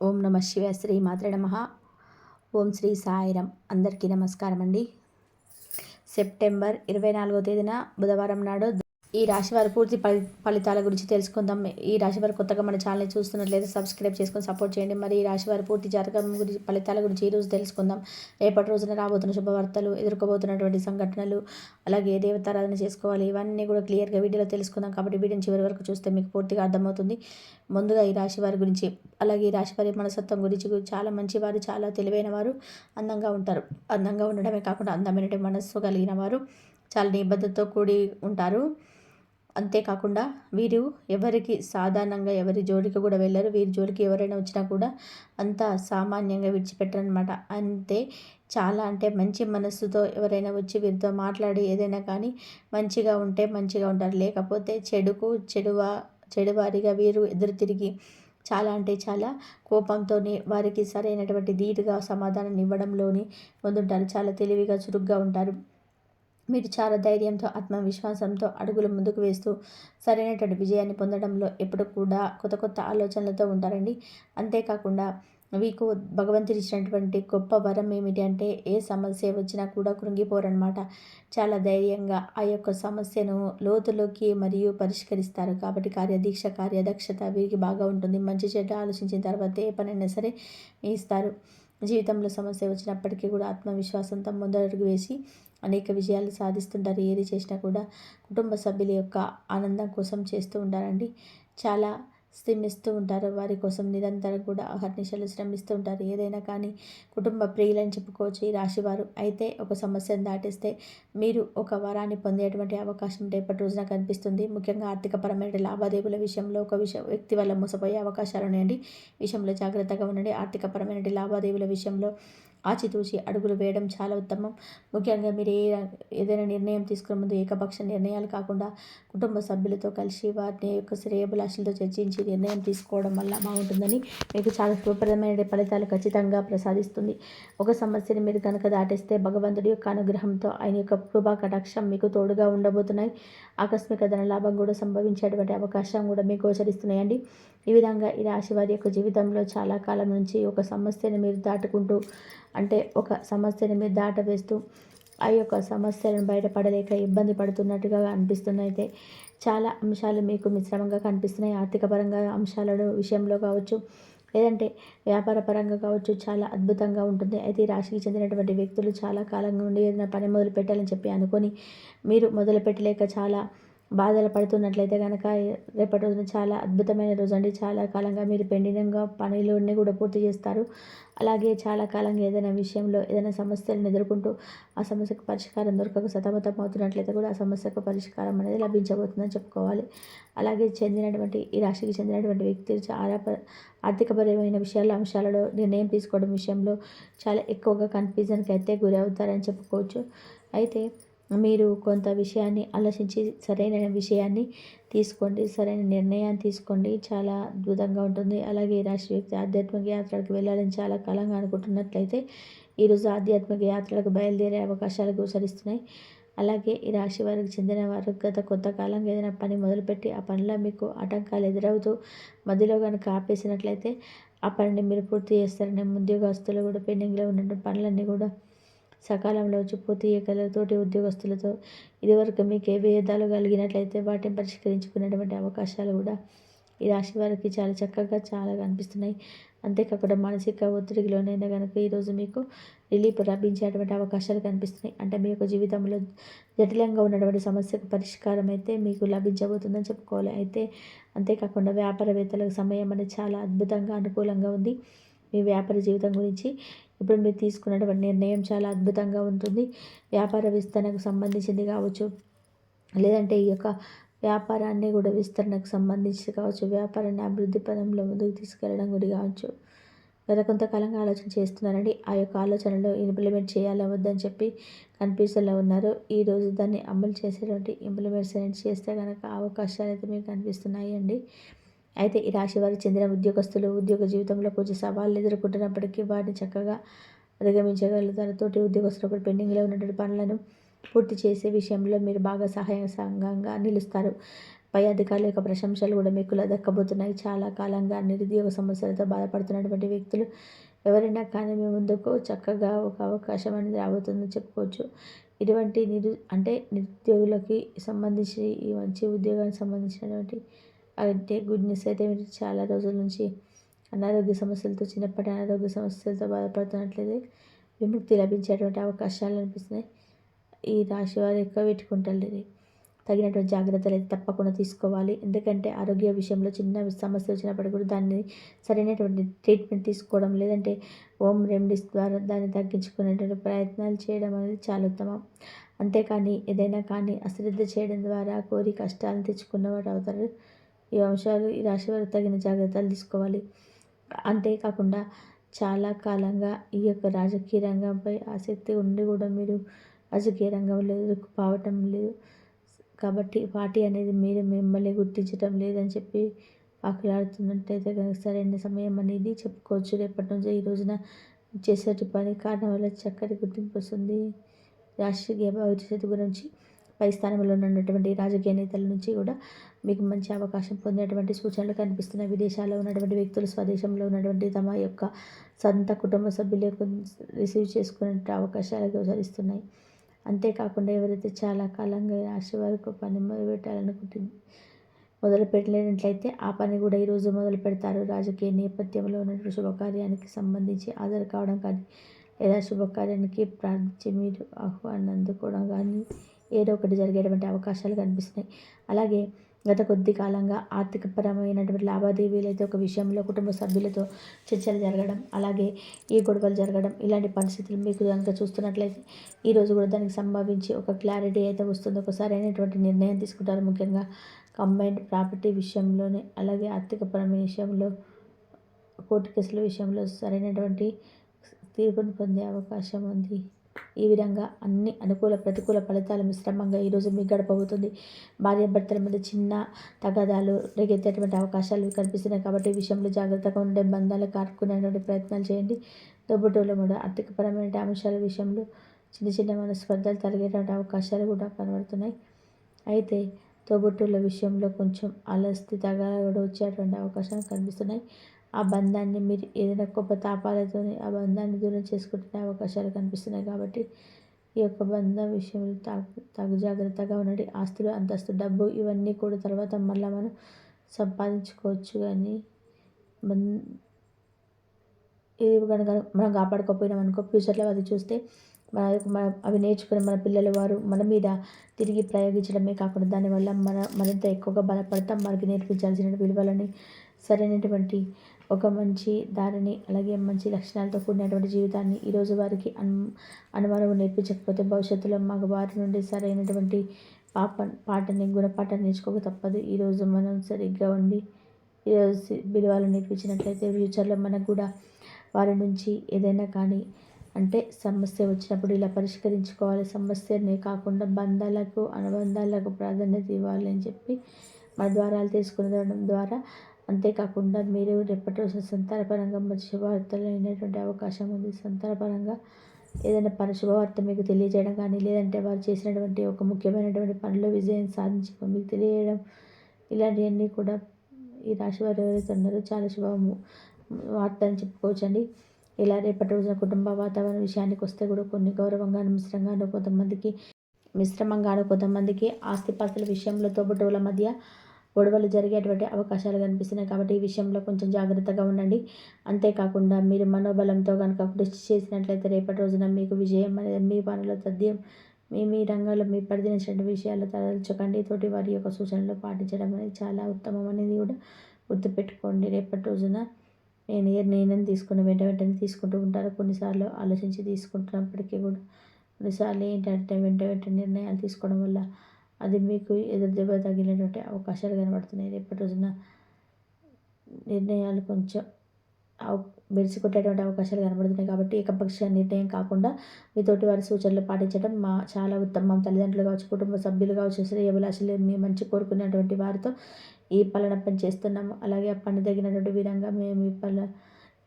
ఓం నమ శివ శ్రీ మాత్ర నమ. ఓం శ్రీ సాయిరం అందరికీ నమస్కారం అండి సెప్టెంబర్ ఇరవై నాలుగో తేదీన బుధవారం నాడు ఈ రాశి వారి పూర్తి ఫలితాల గురించి తెలుసుకుందాం. ఈ రాశి వారు కొత్తగా మన ఛానల్ చూస్తున్నట్లయితే సబ్స్క్రైబ్ చేసుకొని సపోర్ట్ చేయండి. మరి ఈ రాశి వారి పూర్తి జాతకం గురించి ఫలితాల గురించి ఈరోజు తెలుసుకుందాం. రేపటి రోజున రాబోతున్న శుభవార్తలు ఎదుర్కోబోతున్నటువంటి సంఘటనలు అలాగే దేవతారాధన చేసుకోవాలి ఇవన్నీ కూడా క్లియర్గా వీడియోలో తెలుసుకుందాం కాబట్టి వీడియోని చివరి వరకు చూస్తే మీకు పూర్తిగా అర్థమవుతుంది. ముందుగా ఈ రాశి వారి గురించి అలాగే ఈ రాశి వారి మనసత్వం గురించి చాలా మంచివారు చాలా తెలివైన వారు అందంగా ఉంటారు. అందంగా ఉండడమే కాకుండా అందమైన మనస్సు కలిగిన వారు చాలా నిబద్ధతతో కూడి ఉంటారు. అంతేకాకుండా వీరు ఎవరికి సాధారణంగా ఎవరి జోలికి కూడా వెళ్ళరు. వీరి జోలికి ఎవరైనా వచ్చినా కూడా అంత సామాన్యంగా విడిచిపెట్టరనమాట అంతే చాలా అంటే మంచి మనస్సుతో ఎవరైనా వచ్చి వీరితో మాట్లాడి ఏదైనా కానీ మంచిగా ఉంటే మంచిగా ఉంటారు. లేకపోతే చెడుకు చెడువా చెడువారిగా వీరు ఎదురు తిరిగి చాలా అంటే చాలా కోపంతోనే వారికి సరైనటువంటి ధీటుగా సమాధానం ఇవ్వడంలోని పొందుంటారు చాలా తెలివిగా చురుగ్గా ఉంటారు. మీరు చాలా ధైర్యంతో ఆత్మవిశ్వాసంతో అడుగులు ముందుకు వేస్తూ సరైనటువంటి విజయాన్ని పొందడంలో ఎప్పుడు కూడా కొత్త కొత్త ఆలోచనలతో ఉంటారండి. అంతేకాకుండా మీకు భగవంతుడు ఇచ్చినటువంటి గొప్ప వరం ఏమిటి అంటే ఏ సమస్య వచ్చినా కూడా కృంగిపోరనమాట చాలా ధైర్యంగా ఆ యొక్క సమస్యను లోతులోకి మరియు పరిష్కరిస్తారు. కాబట్టి కార్యదీక్ష కార్యదక్షత వీరికి బాగా ఉంటుంది. మంచి చెడ్డ ఆలోచించిన తర్వాత ఏ పనైనా సరే ఇస్తారు. జీవితంలో సమస్య వచ్చినప్పటికీ కూడా ఆత్మవిశ్వాసంతో ముందడుగు వేసి అనేక విజయాలు సాధిస్తుంటారు. ఏది చేసినా కూడా కుటుంబ సభ్యుల యొక్క ఆనందం కోసం చేస్తూ ఉంటారండి. చాలా శ్రమిస్తూ ఉంటారు. వారి కోసం నిరంతరం కూడా అహర్నిశలు శ్రమిస్తూ ఉంటారు. ఏదైనా కానీ కుటుంబ ప్రియులని చెప్పుకోవచ్చు ఈ రాశివారు. అయితే ఒక సమస్యను దాటిస్తే మీరు ఒక వరాన్ని పొందేటువంటి అవకాశం రేపటి రోజున కనిపిస్తుంది. ముఖ్యంగా ఆర్థికపరమైన లావాదేవీల విషయంలో ఒక విష వ్యక్తి వల్ల మోసపోయే అవకాశాలు ఉన్నాయండి. విషయంలో జాగ్రత్తగా ఉండండి. ఆర్థికపరమైన లావాదేవీల విషయంలో ఆచితూచి అడుగులు వేయడం చాలా ఉత్తమం. ముఖ్యంగా మీరు ఏ ఏదైనా నిర్ణయం తీసుకునే ముందు ఏకపక్ష నిర్ణయాలు కాకుండా కుటుంబ సభ్యులతో కలిసి వారిని యొక్క శ్రేయభిలాషులతో చర్చించి నిర్ణయం తీసుకోవడం వల్ల బాగుంటుందని మీకు చాలా శుభప్రదమైన ఫలితాలు ఖచ్చితంగా ప్రసాదిస్తుంది. ఒక సమస్యని మీరు కనుక దాటిస్తే భగవంతుడి యొక్క అనుగ్రహంతో ఆయన యొక్క కృపా కటాక్షం మీకు తోడుగా ఉండబోతున్నాయి. ఆకస్మిక ధన లాభం కూడా సంభవించేటువంటి అవకాశం కూడా మీకు గోచరిస్తున్నాయండి. ఈ విధంగా ఈ రాశి వారి యొక్క జీవితంలో చాలా కాలం నుంచి ఒక సమస్యను మీరు దాటుకుంటూ అంటే ఒక సమస్యను మీరు దాటవేస్తూ ఆ యొక్క సమస్యలను బయటపడలేక ఇబ్బంది పడుతున్నట్టుగా అనిపిస్తున్నాయి అయితే చాలా అంశాలు మీకు మిశ్రమంగా కనిపిస్తున్నాయి. ఆర్థికపరంగా అంశాలను అంశాలలో విషయంలో కావచ్చు లేదంటే వ్యాపార పరంగా కావచ్చు చాలా అద్భుతంగా ఉంటుంది. అయితే ఈ రాశికి చెందినటువంటి వ్యక్తులు చాలా కాలంగా ఉండి ఏదైనా పని మొదలు పెట్టాలని చెప్పి అనుకొని మీరు మొదలు పెట్టలేక చాలా బాధలు పడుతున్నట్లయితే కనుక రేపటి రోజున చాలా అద్భుతమైన రోజు అండి. చాలా కాలంగా మీరు పెండింగ్గా పనులన్నీ కూడా పూర్తి చేస్తారు. అలాగే చాలా కాలంగా ఏదైనా విషయంలో ఏదైనా సమస్యలను ఎదుర్కొంటూ ఆ సమస్యకు పరిష్కారం దొరకక సతమతం అవుతున్నట్లయితే కూడా ఆ సమస్యకు పరిష్కారం అనేది లభించబోతుందని చెప్పుకోవాలి. అలాగే చెందినటువంటి ఈ రాశికి చెందినటువంటి వ్యక్తులు చాలా ఆర్థికపరమైన విషయాల అంశాలలో నిర్ణయం తీసుకోవడం విషయంలో చాలా ఎక్కువగా కన్ఫ్యూజన్కి అయితే గురి అవుతారని చెప్పుకోవచ్చు. అయితే మీరు కొంత విషయాన్ని ఆలోచించి సరైన విషయాన్ని తీసుకోండి సరైన నిర్ణయాన్ని తీసుకోండి. చాలా అద్భుతంగా ఉంటుంది. అలాగే రాశి వ్యక్తి ఆధ్యాత్మిక యాత్రలకు వెళ్ళాలని చాలా కాలంగా అనుకుంటున్నట్లయితే ఈరోజు ఆధ్యాత్మిక యాత్రలకు బయలుదేరే అవకాశాలు గోచరిస్తున్నాయి. అలాగే ఈ రాశి వారికి చెందిన వారు గత కొంతకాలంగా ఏదైనా పని మొదలుపెట్టి ఆ పనిలో మీకు ఆటంకాలు ఎదురవుతూ మధ్యలో కనుక ఆపేసినట్లయితే ఆ పనిని మీరు పూర్తి చేస్తారని ఉద్యోగస్తులు కూడా పెండింగ్లో ఉన్న పనులన్నీ కూడా సకాలంలో వచ్చి పూర్తి ఉద్యోగస్తులతో ఇదివరకు మీకు ఏ భేదాలు కలిగినట్లయితే వాటిని పరిష్కరించుకునేటువంటి అవకాశాలు కూడా ఈ రాశి వారికి చాలా చక్కగా చాలా కనిపిస్తున్నాయి. అంతేకాకుండా మానసిక ఒత్తిడిలోనైనా కనుక ఈరోజు మీకు రిలీఫ్ లభించేటువంటి అవకాశాలు కనిపిస్తున్నాయి. అంటే మీ యొక్క జీవితంలో జటిలంగా ఉన్నటువంటి సమస్యకు పరిష్కారం అయితే మీకు లభించబోతుందని చెప్పుకోవాలి. అయితే అంతేకాకుండా వ్యాపారవేత్తలకు సమయం అనేది చాలా అద్భుతంగా అనుకూలంగా ఉంది. మీ వ్యాపార జీవితం గురించి ఇప్పుడు మీరు తీసుకున్నటువంటి నిర్ణయం చాలా అద్భుతంగా ఉంటుంది. వ్యాపార విస్తరణకు సంబంధించింది కావచ్చు లేదంటే ఈ యొక్క వ్యాపారాన్ని కూడా విస్తరణకు సంబంధించి కావచ్చు వ్యాపారాన్ని అభివృద్ధి పదంలో ముందుకు తీసుకెళ్ళడం కూడా కావచ్చు. గత కొంతకాలంగా ఆలోచన చేస్తున్నారండి ఆ యొక్క ఆలోచనలో ఇంప్లిమెంట్ చేయాలా వద్దని చెప్పి కన్ఫ్యూజన్లో ఉన్నారు. ఈరోజు దాన్ని అమలు చేసేటువంటి ఇంప్లిమెంట్స్ చేస్తే కనుక అవకాశాలు అయితే మీకు కనిపిస్తున్నాయి అండి అయితే ఈ రాశి వారికి చెందిన ఉద్యోగస్తులు ఉద్యోగ జీవితంలో కొంచెం సవాళ్ళు ఎదుర్కొంటున్నప్పటికీ వాటిని చక్కగా అధిగమించగలుగుతారు. తోటి ఉద్యోగస్తులు ఒకటి పెండింగ్లో ఉన్నటువంటి పనులను పూర్తి చేసే విషయంలో మీరు బాగా సహాయ సంఘంగా నిలుస్తారు. పై అధికారుల యొక్క ప్రశంసలు కూడా మీకు దక్కబోతున్నాయి చాలా కాలంగా నిరుద్యోగ సమస్యలతో బాధపడుతున్నటువంటి వ్యక్తులు ఎవరైనా కానీ మీ ముందుకు చక్కగా ఒక అవకాశం అనేది రాబోతుందని చెప్పుకోవచ్చు. ఇటువంటి నిరు అంటే నిరుద్యోగులకి సంబంధించి ఈ మంచి ఉద్యోగానికి సంబంధించినటువంటి అంటే గుడ్ న్యూస్ అయితే మీరు చాలా రోజుల నుంచి అనారోగ్య సమస్యలతో చిన్నప్పటి అనారోగ్య సమస్యలతో బాధపడుతున్నట్లయితే విముక్తి లభించేటువంటి అవకాశాలు అనిపిస్తున్నాయి. ఈ రాశి వారు ఎక్కువ పెట్టుకుంటారు తగినటువంటి జాగ్రత్తలు అయితే తప్పకుండా తీసుకోవాలి. ఎందుకంటే ఆరోగ్య విషయంలో చిన్న సమస్య వచ్చినప్పుడు కూడా దాన్ని సరైనటువంటి ట్రీట్మెంట్ తీసుకోవడం లేదంటే హోమ్ రెమెడీస్ ద్వారా దాన్ని తగ్గించుకునేటువంటి ప్రయత్నాలు చేయడం అనేది చాలా ఉత్తమం. అంతేకాని ఏదైనా కానీ అశ్రద్ధ చేయడం ద్వారా కోరి కష్టాలను తెచ్చుకున్నవాడు అవుతారు. ఈ అంశాలు ఈ రాశి వారు తగిన జాగ్రత్తలు తీసుకోవాలి. అంతేకాకుండా చాలా కాలంగా ఈ యొక్క రాజకీయ రంగంపై ఆసక్తి ఉండి కూడా మీరు రాజకీయ రంగంలో పావటం లేదు. కాబట్టి పార్టీ అనేది మీరు మిమ్మల్ని గుర్తించడం లేదని చెప్పి పాకులాడుతున్నట్టయితే కనుక సరైన సమయం అనేది చెప్పుకోవచ్చు. రేపటి నుంచి ఈ రోజున చేసేటి పని కారణం వల్ల చక్కటి గుర్తింపు వస్తుంది. రాష్ట్రీయ భవిష్యత్తు గురించి పై స్థానంలో ఉన్నటువంటి రాజకీయ నేతల నుంచి కూడా మీకు మంచి అవకాశం పొందేటువంటి సూచనలు కనిపిస్తున్నాయి విదేశాల్లో ఉన్నటువంటి వ్యక్తులు స్వదేశంలో ఉన్నటువంటి తమ యొక్క సొంత కుటుంబ సభ్యులకు రిసీవ్ చేసుకునే అవకాశాలు గోచరిస్తున్నాయి. అంతేకాకుండా ఎవరైతే చాలా కాలంగా రాశి వరకు పని మొదలు పెట్టాలనుకుంటుంది మొదలు పెట్టలేనట్లయితే ఆ పని కూడా ఈరోజు మొదలు పెడతారు. రాజకీయ నేపథ్యంలో ఉన్నటువంటి శుభకార్యానికి సంబంధించి హాజరు కావడం కానీ లేదా శుభకార్యానికి ప్రార్థించి మీరు ఆహ్వానం అందుకోవడం కానీ ఏదో ఒకటి జరిగేటువంటి అవకాశాలు కనిపిస్తున్నాయి. అలాగే గత కొద్ది కాలంగా ఆర్థికపరమైనటువంటి లావాదేవీలు అయితే ఒక విషయంలో కుటుంబ సభ్యులతో చర్చలు జరగడం అలాగే ఈ గొడవలు జరగడం ఇలాంటి పరిస్థితులు మీకు కనుక చూస్తున్నట్లయితే ఈరోజు కూడా దానికి సంభవించి ఒక క్లారిటీ అయితే వస్తుంది. ఒకసారి అయినటువంటి నిర్ణయం తీసుకుంటారు ముఖ్యంగా కంబైన్డ్ ప్రాపర్టీ విషయంలోనే అలాగే ఆర్థికపరమైన విషయంలో కోర్టు కేసుల విషయంలో సరైనటువంటి తీర్పును పొందే అవకాశం ఉంది. ఈ విధంగా అన్ని అనుకూల ప్రతికూల ఫలితాల మిశ్రమంగా ఈరోజు మీకు గడపబోతుంది. భార్యాభర్తల మధ్య చిన్న తగాదాలు రేగెత్తేటువంటి అవకాశాలు కనిపిస్తున్నాయి కాబట్టి ఈ విషయంలో జాగ్రత్తగా ఉండే బంధాలు కారుకునేటువంటి ప్రయత్నాలు చేయండి. దొబ్బుటూలో కూడా ఆర్థికపరమైన అంశాల విషయంలో చిన్న చిన్న మనస్పర్ధలు తరిగేటువంటి అవకాశాలు కూడా కనబడుతున్నాయి. అయితే తోబుట్టుల విషయంలో కొంచెం అలస్థితగా కూడా వచ్చేటువంటి అవకాశాలు కనిపిస్తున్నాయి. ఆ బంధాన్ని మీరు ఏదైనా గొప్ప తాపాలతో ఆ బంధాన్ని దూరం చేసుకుంటున్న అవకాశాలు కనిపిస్తున్నాయి కాబట్టి ఈ యొక్క బంధం విషయంలో తగు తగు జాగ్రత్తగా ఉండండి. ఆస్తులు అంతస్తు డబ్బు ఇవన్నీ కూడా తర్వాత మళ్ళీ మనం సంపాదించుకోవచ్చు కానీ ఇది కనుక మనం కాపాడుకోకపోయినాం అనుకో ఫ్యూచర్లో అది చూస్తే మన అవి నేర్చుకుని మన పిల్లలు వారు మన మీద తిరిగి ప్రయోగించడమే కాకుండా దానివల్ల మన మరింత ఎక్కువగా బలపడతాం మనకి నేర్పించాల్సిన విలువలని సరైనటువంటి ఒక మంచి దారిని అలాగే మంచి లక్షణాలతో కూడినటువంటి జీవితాన్ని ఈరోజు వారికి అను అనుమానం నేర్పించకపోతే భవిష్యత్తులో మాకు వారి నుండి సరైనటువంటి పాప పాటని గుణపాఠాన్ని నేర్చుకోక తప్పదు. ఈరోజు మనం సరిగ్గా ఉండి ఈరోజు విలువలు నేర్పించినట్లయితే ఫ్యూచర్లో మనకు కూడా వారి నుంచి ఏదైనా కానీ అంటే సమస్య వచ్చినప్పుడు ఇలా పరిష్కరించుకోవాలి. సమస్యని కాకుండా బంధాలకు అనుబంధాలకు ప్రాధాన్యత ఇవ్వాలి అని చెప్పి మన ద్వారాలు తీసుకునడం ద్వారా అంతేకాకుండా మీరు రేపటి రోజు సంతానపరంగా మంచి శుభవార్తలు అయినటువంటి అవకాశం ఉంది. సంతానపరంగా ఏదైనా పని శుభవార్త మీకు తెలియజేయడం కానీ లేదంటే వారు చేసినటువంటి ఒక ముఖ్యమైనటువంటి పనిలో విజయం సాధించి మీకు తెలియజేయడం ఇలాంటివన్నీ కూడా ఈ రాశి వారు ఎవరైతే ఉన్నారో చాలా శుభ వార్త అని చెప్పుకోవచ్చండి. ఇలా రేపటి రోజున కుటుంబ వాతావరణ విషయానికి వస్తే కూడా కొన్ని గౌరవంగాను మిశ్రంగాను కొంతమందికి మిశ్రమంగాను కొంతమందికి ఆస్తిపాస్తుల విషయంలో తోబుటోల మధ్య గొడవలు జరిగేటువంటి అవకాశాలు కనిపిస్తున్నాయి కాబట్టి ఈ విషయంలో కొంచెం జాగ్రత్తగా ఉండండి. అంతేకాకుండా మీరు మనోబలంతో కనుక కృషి చేసినట్లయితే రేపటి రోజున మీకు విజయం అనేది మీ పనుల తథ్యం మీ మీ రంగంలో మీ పరిధించిన విషయాలు తరలించకండి తోటి వారి యొక్క సూచనలు పాటించడం అనేది చాలా ఉత్తమం అనేది కూడా గుర్తుపెట్టుకోండి. రేపటి రోజున నేను ఏ నిర్ణయం తీసుకున్న వెంట వెంటనే తీసుకుంటూ ఉంటారు. కొన్నిసార్లు ఆలోచించి తీసుకుంటున్నప్పటికీ కూడా కొన్నిసార్లు ఏంటంటే వెంట వెంటనే నిర్ణయాలు తీసుకోవడం వల్ల అది మీకు ఎదురు దెబ్బ తగిలేటువంటి అవకాశాలు కనబడుతున్నాయి. రేపటి రోజున నిర్ణయాలు కొంచెం మెరిసి కొట్టేటువంటి అవకాశాలు కనబడుతున్నాయి కాబట్టి ఏకపక్ష నిర్ణయం కాకుండా మీతోటి వారి సూచనలు పాటించడం మా చాలా ఉత్తమం. తల్లిదండ్రులు కావచ్చు కుటుంబ సభ్యులు కావచ్చు శ్రేయభిలాషులు మీ మంచి కోరుకునేటువంటి వారితో ఈ పలానా పని చేస్తున్నాము అలాగే ఆ పని తగినటువంటి విధంగా మేము ఈ పల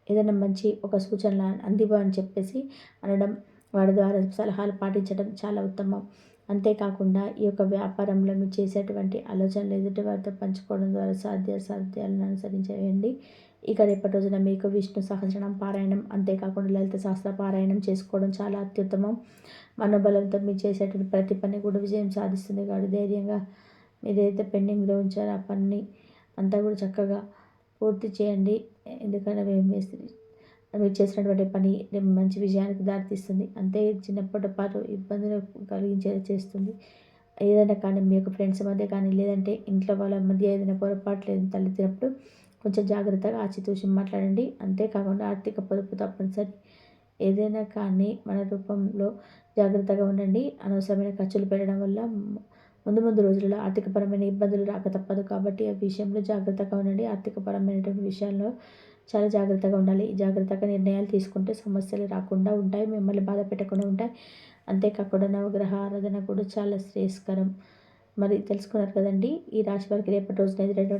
ఏదైనా మంచి ఒక సూచనలు అందివ్వని చెప్పేసి అనడం వాడి ద్వారా సలహాలు పాటించడం చాలా ఉత్తమం. అంతేకాకుండా ఈ యొక్క వ్యాపారంలో మీరు చేసేటువంటి ఆలోచనలు ఎదుటి వారితో పంచుకోవడం ద్వారా సాధ్య సాధ్యాలను అనుసరించేయండి. ఇక రేపటి రోజున మీకు విష్ణు సహస్రనామ పారాయణం అంతేకాకుండా లలిత శాస్త్ర పారాయణం చేసుకోవడం చాలా అత్యుత్తమం. మనోబలంతో మీరు చేసేటువంటి ప్రతి పని కూడా విజయం సాధిస్తుంది. కాబట్టి ధైర్యంగా మీరు ఏదైతే పెండింగ్లో ఉంచారో ఆ పని అంతా కూడా చక్కగా పూర్తి చేయండి. ఎందుకంటే మేము మీరు చేసినటువంటి పని మంచి విజయానికి దారితీస్తుంది. అంతే చిన్నప్పటి పాటు ఇబ్బందులు కలిగించేది చేస్తుంది. ఏదైనా కానీ మీ యొక్క ఫ్రెండ్స్ మధ్య కానీ లేదంటే ఇంట్లో వాళ్ళ మధ్య ఏదైనా పొరపాట్లు తలెత్తినప్పుడు కొంచెం జాగ్రత్తగా ఆచితూచి మాట్లాడండి. అంతేకాకుండా ఆర్థిక పొదుపు తప్పనిసరి. ఏదైనా కానీ మన రూపంలో జాగ్రత్తగా ఉండండి. అనవసరమైన ఖర్చులు పెట్టడం వల్ల ముందు ముందు రోజులలో ఆర్థికపరమైన ఇబ్బందులు రాక తప్పదు. కాబట్టి ఆ విషయంలో జాగ్రత్తగా ఉండండి. ఆర్థికపరమైనటువంటి విషయాల్లో చాలా జాగ్రత్తగా ఉండాలి. జాగ్రత్తగా నిర్ణయాలు తీసుకుంటే సమస్యలు రాకుండా ఉంటాయి మిమ్మల్ని బాధ పెట్టకుండా ఉంటాయి. అంతేకాకుండా నవగ్రహ ఆరాధన కూడా చాలా శ్రేయస్కరం. మరి తెలుసుకున్నారు కదండి ఈ రాశి వారికి రేపటి రోజున ఎదురైన